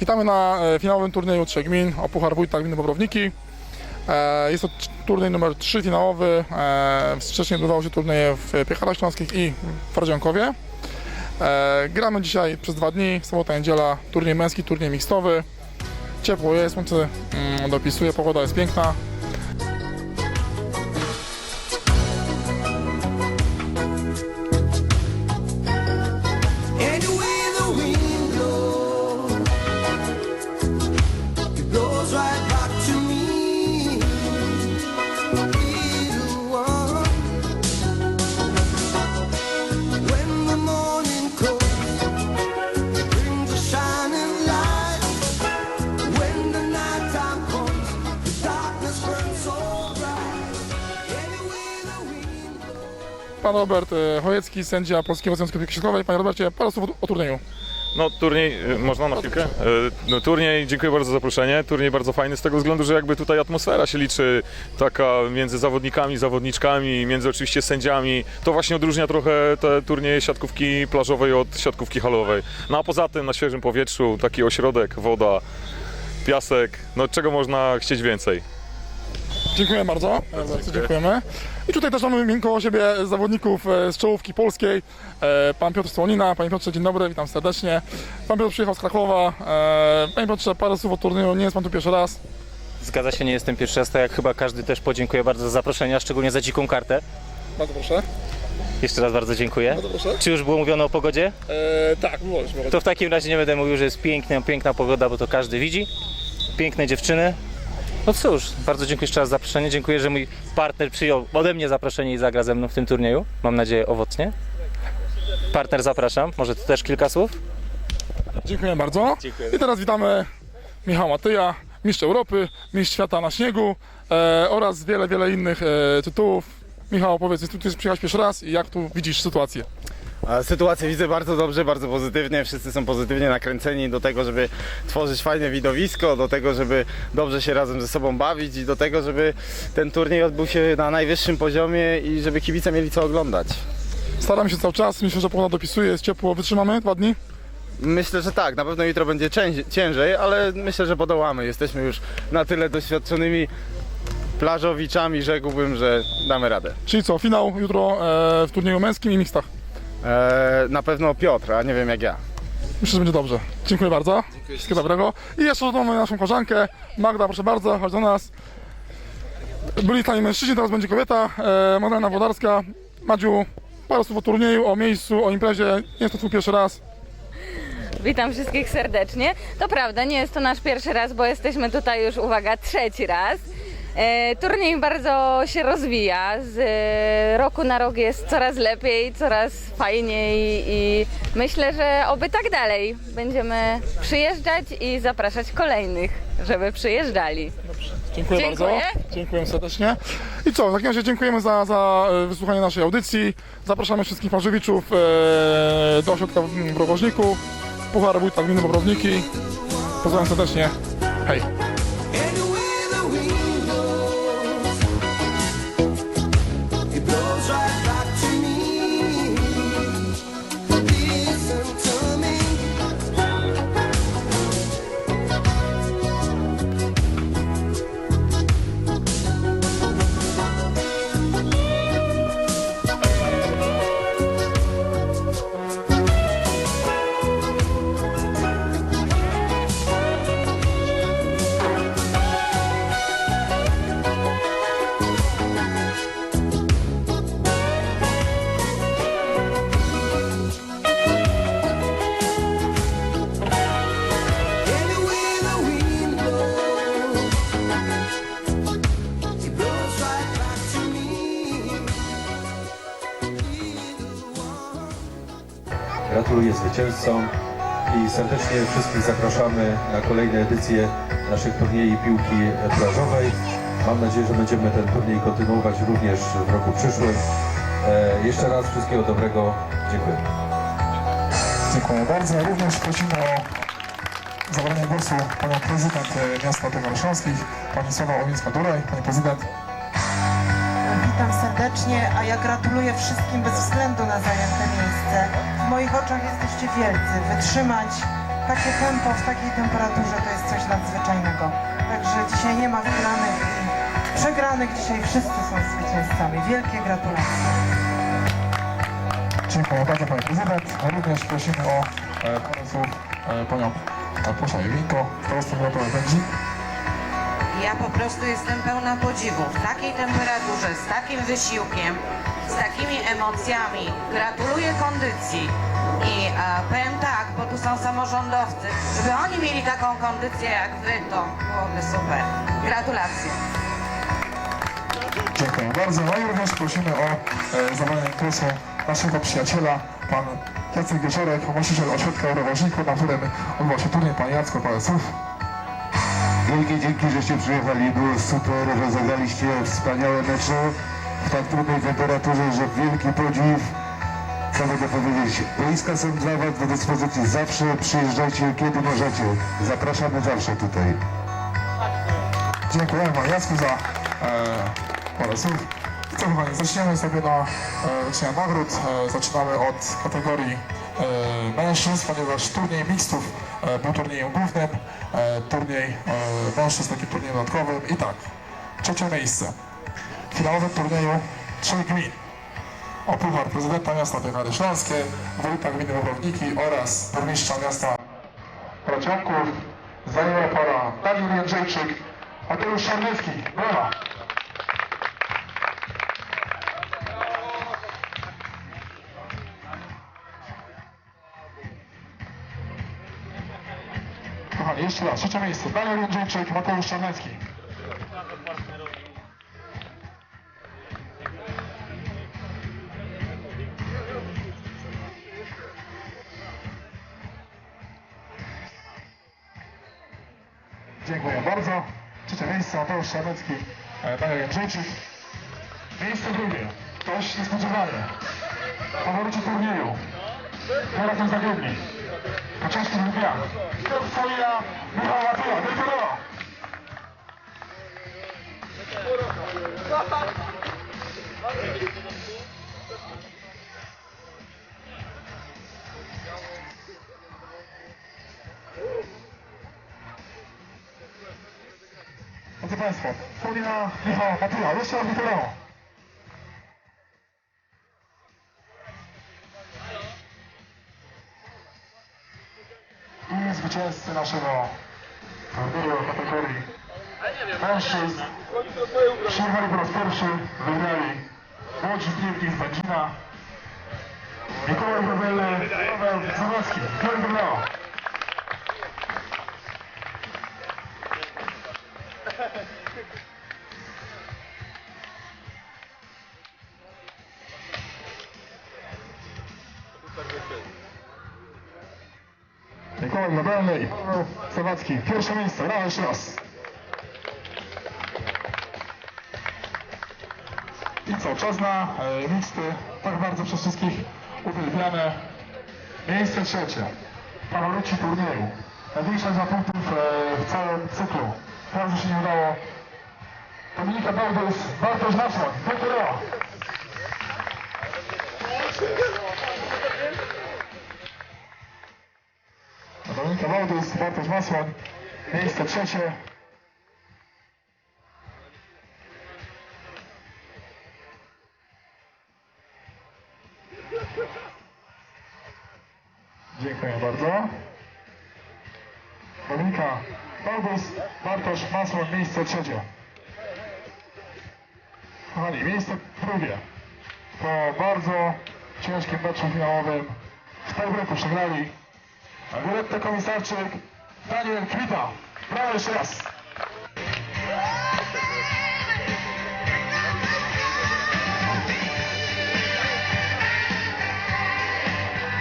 Witamy na e, finałowym turnieju Trzech Gmin o Puchar Wójta Gminy Bobrowniki. E, Jest to turniej numer 3 finałowy. E, Wcześniej odbywały się turnieje w Piecharach Śląskich i w Fardziankowie. E, Gramy dzisiaj przez dwa dni, sobota, niedziela, turniej męski, turniej mikstowy. Ciepło jest, słońce mm, dopisuje, pogoda jest piękna. Pan Robert e, Chojecki, sędzia Polskiego Związku Piłki Siatkowej. Panie Robercie, parę słów o- turnieju. No turniej, y, można na chwilkę? Y, No turniej, dziękuję bardzo za zaproszenie. Turniej bardzo fajny z tego względu, że jakby tutaj atmosfera się liczy taka między zawodnikami, zawodniczkami, między oczywiście sędziami. To właśnie odróżnia trochę te turnieje siatkówki plażowej od siatkówki halowej. No a poza tym na świeżym powietrzu, taki ośrodek, woda, piasek, no czego można chcieć więcej? Dziękuję bardzo. Bardzo dziękujemy. I tutaj też mamy koło siebie zawodników e, z czołówki polskiej. E, Pan Piotr Słonina. Panie Piotrze, dzień dobry, witam serdecznie. Pan Piotr przyjechał z Krakowa. E, Panie Piotrze, parę słów o turnieju. Nie jest Pan tu pierwszy raz. Zgadza się, nie jestem pierwszy raz, tak jak chyba każdy też podziękuję bardzo za zaproszenie, a szczególnie za dziką kartę. Bardzo proszę. Jeszcze raz bardzo dziękuję. Bardzo. Czy już było mówione o pogodzie? E, tak, było już. To w takim razie nie będę mówił, że jest piękna, piękna pogoda, bo to każdy widzi. Piękne dziewczyny. No cóż, bardzo dziękuję jeszcze raz za zaproszenie. Dziękuję, że mój partner przyjął ode mnie zaproszenie i zagra ze mną w tym turnieju. Mam nadzieję owocnie. Partner zapraszam. Może ty też kilka słów? Dziękuję bardzo. Dziękuję. I teraz witamy Michała Matyja, mistrz Europy, mistrz świata na śniegu e, oraz wiele, wiele innych e, tytułów. Michał, powiedz, tu ty przyjechałeś pierwszy raz i jak tu widzisz sytuację? Sytuację widzę bardzo dobrze, bardzo pozytywnie. Wszyscy są pozytywnie nakręceni do tego, żeby tworzyć fajne widowisko, do tego, żeby dobrze się razem ze sobą bawić i do tego, żeby ten turniej odbył się na najwyższym poziomie i żeby kibice mieli co oglądać. Staram się cały czas, myślę, że pogoda dopisuje, jest ciepło. Wytrzymamy dwa dni? Myślę, że tak, na pewno jutro będzie cięż- ciężej, ale myślę, że podołamy. Jesteśmy już na tyle doświadczonymi plażowiczami, rzekłbym, że damy radę. Czyli co, finał jutro e, w turnieju męskim i mixtach. Eee, na pewno Piotr, a nie wiem jak ja. Myślę, że będzie dobrze. Dziękuję bardzo. Wszystkiego dobrego. I jeszcze mamy naszą koleżankę. Magda, proszę bardzo, chodź do nas. Byli tutaj mężczyźni, teraz będzie kobieta. E, Magdalena Wodarska. Madziu, parę słów o turnieju, o miejscu, o imprezie. Nie jest to twój pierwszy raz. Witam wszystkich serdecznie. To prawda, nie jest to nasz pierwszy raz, bo jesteśmy tutaj już, uwaga, trzeci raz. E, turniej bardzo się rozwija. Z e, roku na rok jest coraz lepiej, coraz fajniej i myślę, że oby tak dalej. Będziemy przyjeżdżać i zapraszać kolejnych, żeby przyjeżdżali. Dziękuję, Dziękuję. bardzo. Dziękuję serdecznie. I co, w takim razie dziękujemy za, za e, wysłuchanie naszej audycji. Zapraszamy wszystkich Marzowiczów e, do ośrodka w Browożniku. Puchar Wójta Gminy Bobrowniki. Pozdrawiam serdecznie. Hej. Zwycięzcom i serdecznie wszystkich zapraszamy na kolejne edycje naszych turniejów piłki plażowej. Mam nadzieję, że będziemy ten turniej kontynuować również w roku przyszłym. E, jeszcze raz wszystkiego dobrego. Dziękuję. Dziękuję bardzo. Również prosimy o zabranie głosu panią prezydent e, miasta Śląskich, pani Sława Owińska-Duraj. Pani prezydent. Witam serdecznie, a ja gratuluję wszystkim bez względu na zajęte miejsce. W moich oczach jesteście wielcy. Wytrzymać takie tempo w takiej temperaturze to jest coś nadzwyczajnego. Także dzisiaj nie ma wygranych i przegranych. Dzisiaj wszyscy są zwycięzcami. Wielkie gratulacje. Dziękuję bardzo Pani Prezydent. Również prosimy o e, parę słów e, Panią e, Proszę Winko, starostwo Miotowe Będzi. Ja po prostu jestem pełna podziwu. W takiej temperaturze, z takim wysiłkiem, z takimi emocjami. Gratuluję kondycji. I e, powiem tak, bo tu są samorządowcy, żeby oni mieli taką kondycję jak wy, to byłoby super. Gratulacje. Dziękuję bardzo. No i również prosimy o e, zabranie głosu naszego przyjaciela, pan Jacek Wieczorek, właściciel ośrodka Eurowoźniku, na którym odbywał się turniej. Pan Jacko, parę słów. Wielkie dzięki, żeście przyjechali. Było super, rozegraliście wspaniałe mecze w tak trudnej temperaturze, że wielki podziw. Co mogę powiedzieć? Boiska są dla Was do dyspozycji. Zawsze przyjeżdżajcie, kiedy możecie. Zapraszamy zawsze tutaj. Dziękujemy Jacku za e, parę słów. Co kochani, zaczniemy sobie na e, wręczenia nagród. E, zaczynamy od kategorii e, mężczyzn, ponieważ turniej mixtów e, był turniejem głównym, e, turniej e, mężczyzn takim turniejem dodatkowym. I tak, trzecie miejsce w finałowym turnieju trzech gmin. O Prezydenta Miasta Piechary Śląskie, Wójta Gminy Bobrowniki oraz Burmistrza Miasta Braciąków zajęła para Daniel Jędrzejczyk, Mateusz Szarnycki. Brawa! Kochani, jeszcze raz, trzecie miejsce. Daniel Jędrzejczyk, Mateusz Czarnecki. Dziękuję bardzo. Trzecie miejsce Mateusz Czarnecki, e, Daniel Jędrzejczyk. Miejsce drugie. Dość niespodziewanie. Faworyci turnieju. Teraz są zagięli. Początku dnia. Folia Michała Matyla. Wielkie Paulina Michała Matyla, jeszcze raz wielkie brawo. I zwycięzcy naszego turnieju kategorii mężczyzn przyjechali po raz pierwszy, wygrali młodzi piłki z Będzina Mikołaj Growelny, Paweł Zawadzki. Wielkie brawo. Mikołaj Growelny i Paweł. Pierwsze miejsce, brawo jeszcze raz. I co, czas na e, tak bardzo przez wszystkich uwielbiane. Miejsce trzecie. Faworyci turnieju. Największa liczba punktów e, w całym cyklu. Bardzo się nie udało. Dominika Bałdys, Bartosz Naszman. Wielkie Bałdys, Bartosz Masłoń. Miejsce trzecie. Dziękuję bardzo. Dominika Bałbus, Bartosz Masło, miejsce trzecie. Kochani, miejsce drugie. Po bardzo ciężkim meczu finałowym w tiebreaku przegrali Violetta Komisarczyk, Daniel Kwita. Brawo jeszcze raz.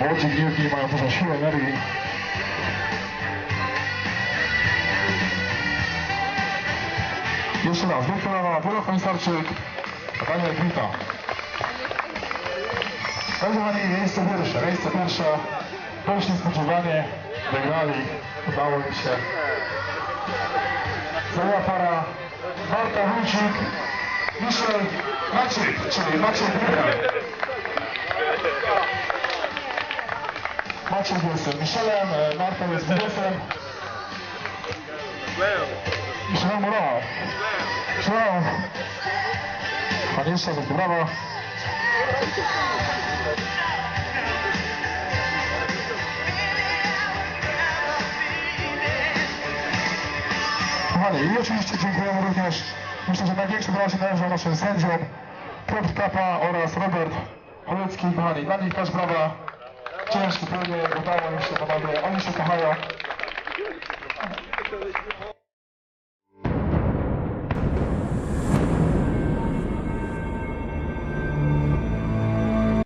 Młodzi gniewni mają dużą siłę energii. Jeszcze raz, wielka brawa, Wiola Komisarczyk, Daniel Kwita. Kochani, miejsce pierwsze, miejsce pierwsze, dość niespodziewanie, wygrali, udało im się. Zajęła para Marta Wójcik, Michel Maciek, czyli Maciek Wygrał. Maciek jest Michelem, e, Marta jest Budesem. Michelem Mura. Michelem. Pan jeszcze, brawo. Kochani, i oczywiście dziękujemy również, myślę, że największe brawa się należą naszym sędziom, Piotr Kapa oraz Robert Cholecki. Kochani, dla nich też brawa. Ciężki turniej, udało im się panowie, oni się kochają.